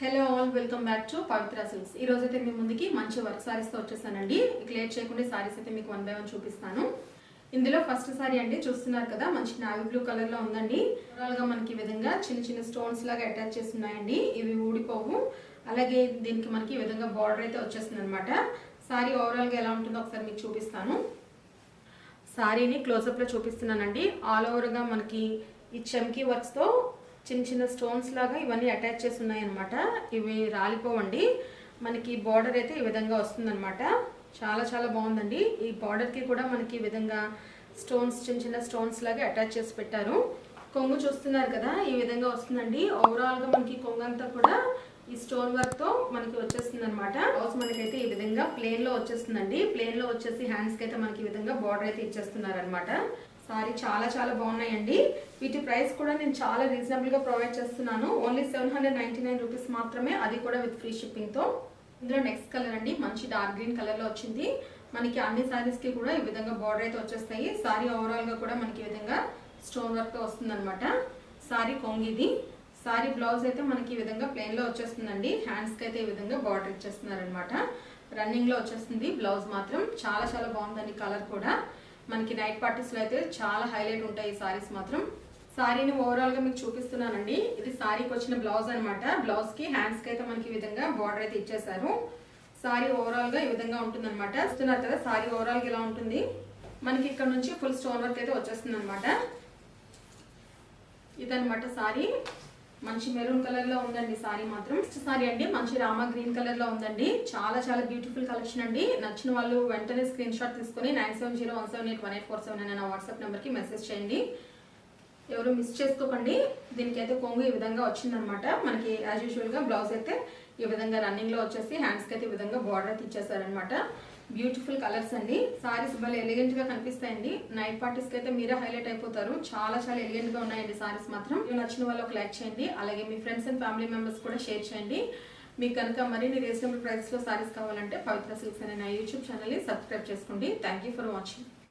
Hello all welcome back to Pavitra Silks ఈ రోజు అయితే మీ ముందుకి మంచి వర్క్ శారీస్తో వచ్చేసానండి. ఇక లేట్ చేయకుండా సారీస్ అయితే మీకు వన్ బై వన్ చూపిస్తాను. ఇందులో ఫస్ట్ సారీ అండి చూస్తున్నారు కదా మంచి నావీ బ్లూ కలర్లో ఉందండి. ఓవరాల్గా మనకి ఈ విధంగా చిన్న చిన్న స్టోన్స్ లాగా అటాచ్ చేసి ఉన్నాయండి. ఇవి ఊడిపోవు. అలాగే దీనికి మనకి ఈ విధంగా బార్డర్ అయితే వచ్చేస్తుంది అనమాట సారీ ఓవరాల్గా ఎలా ఉంటుందో ఒకసారి మీకు చూపిస్తాను. సారీని క్లోజప్లో చూపిస్తున్నానండి. ఆల్ ఓవర్గా మనకి ఈ చమ్కీ వర్క్స్తో చిన్న చిన్న స్టోన్స్ లాగా ఇవన్నీ అటాచ్ చేసి ఉన్నాయన్నమాట ఇవి రాలిపోవండి. మనకి బార్డర్ అయితే ఈ విధంగా వస్తుందన్నమాట. చాలా చాలా బాగుందండి. ఈ బార్డర్కి కూడా మనకి ఈ విధంగా స్టోన్స్ చిన్న చిన్న స్టోన్స్ లాగా అటాచ్ చేసి పెట్టారు. కొంగు చూస్తున్నారు కదా ఈ విధంగా వస్తుందండి. ఓవరాల్గా మనకి కొంగు అంతా కూడా ఈ స్టోన్ వర్క్తో మనకి వచ్చేస్తుంది అనమాట బ్లౌజ్ మనకైతే ఈ విధంగా ప్లేన్లో వచ్చేస్తుందండి. ప్లేన్లో వచ్చేసి హ్యాండ్స్కి అయితే మనకి ఈ విధంగా బార్డర్ అయితే ఇచ్చేస్తున్నారు అనమాట సారీ చాలా చాలా బాగున్నాయండి. వీటి ప్రైస్ కూడా నేను చాలా రీజనబుల్గా ప్రొవైడ్ చేస్తున్నాను. Only seven hundred ninety nine rupees మాత్రమే అది కూడా విత్ ఫ్రీ షిప్పింగ్తో ఇందులో నెక్స్ట్ కలర్ అండి మంచి డార్క్ గ్రీన్ కలర్లో వచ్చింది. మనకి అన్ని శారీస్కి కూడా ఈ విధంగా బార్డర్ అయితే వచ్చేస్తాయి. సారీ ఓవరాల్గా కూడా మనకి ఈ విధంగా స్టోన్ వర్క్తో వస్తుందనమాట సారీ కొంగిది సారీ బ్లౌజ్ అయితే మనకి ఈ విధంగా ప్లెయిన్లో వచ్చేస్తుందండి. హ్యాండ్స్కి అయితే ఈ విధంగా బార్డర్ ఇచ్చేస్తున్నారనమాట రన్నింగ్లో వచ్చేస్తుంది బ్లౌజ్ మాత్రం. చాలా చాలా బాగుందండి కలర్ కూడా. మనకి నైట్ పార్టీస్లో అయితే చాలా హైలైట్ ఉంటాయి ఈ సారీస్ మాత్రం. సారీని ఓవరాల్గా మీకు చూపిస్తున్నానండి. ఇది సారీకి వచ్చిన బ్లౌజ్ అనమాట బ్లౌజ్కి హ్యాండ్స్కి అయితే మనకి ఈ విధంగా బార్డర్ అయితే ఇచ్చేసారు సారీ ఓవరాల్గా ఈ విధంగా ఉంటుంది అనమాట ఇస్తున్నారు కదా సారీ ఓవరాల్గా ఇలా ఉంటుంది. మనకి ఇక్కడ నుంచి ఫుల్ స్టోన్ వర్క్ అయితే వచ్చేస్తుంది అనమాట ఇదనమాట సారీ మంచి మెరూన్ కలర్లో ఉందండి సారీ మాత్రం. సారీ అండి మంచి రామా గ్రీన్ కలర్లో ఉందండి. చాలా చాలా బ్యూటిఫుల్ కలెక్షన్ అండి. నచ్చిన వాళ్ళు వెంటనే స్క్రీన్ షాట్ తీసుకొని nine seven zero one seven eight one eight four seven అనే నా వాట్సాప్ నెంబర్కి మెసేజ్ చేయండి. ఎవరు మిస్ చేసుకోకండి. దీనికి అయితే కొంగు ఈ విధంగా వచ్చిందనమాట. మనకి యాజ్ యూజువల్గా బ్లౌజ్ అయితే ఈ విధంగా రన్నింగ్లో వచ్చేసి హ్యాండ్స్కి అయితే ఈ విధంగా బార్డర్ అయితే ఇచ్చేసారనమాట బ్యూటిఫుల్ కలర్స్ అండి. సారీస్ భలే ఎలిగెంట్గా కనిపిస్తాయండి. నైట్ పార్టీస్కి అయితే మీరే హైలైట్ అయిపోతారు. చాలా చాలా ఎలిగెంట్గా ఉన్నాయండి సారీస్ మాత్రం. ఇవి నచ్చిన వాళ్ళు ఒక లైక్ చేయండి. అలాగే మీ ఫ్రెండ్స్ అండ్ ఫ్యామిలీ మెంబర్స్ కూడా షేర్ చేయండి. మీకు కనుక మరిన్ని రీజనబుల్ ప్రైస్లో సారీస్ కావాలంటే పవిత్ర సిల్క్స్ అనే నా యూట్యూబ్ ఛానల్ని సబ్స్క్రైబ్ చేసుకోండి. Thank you for watching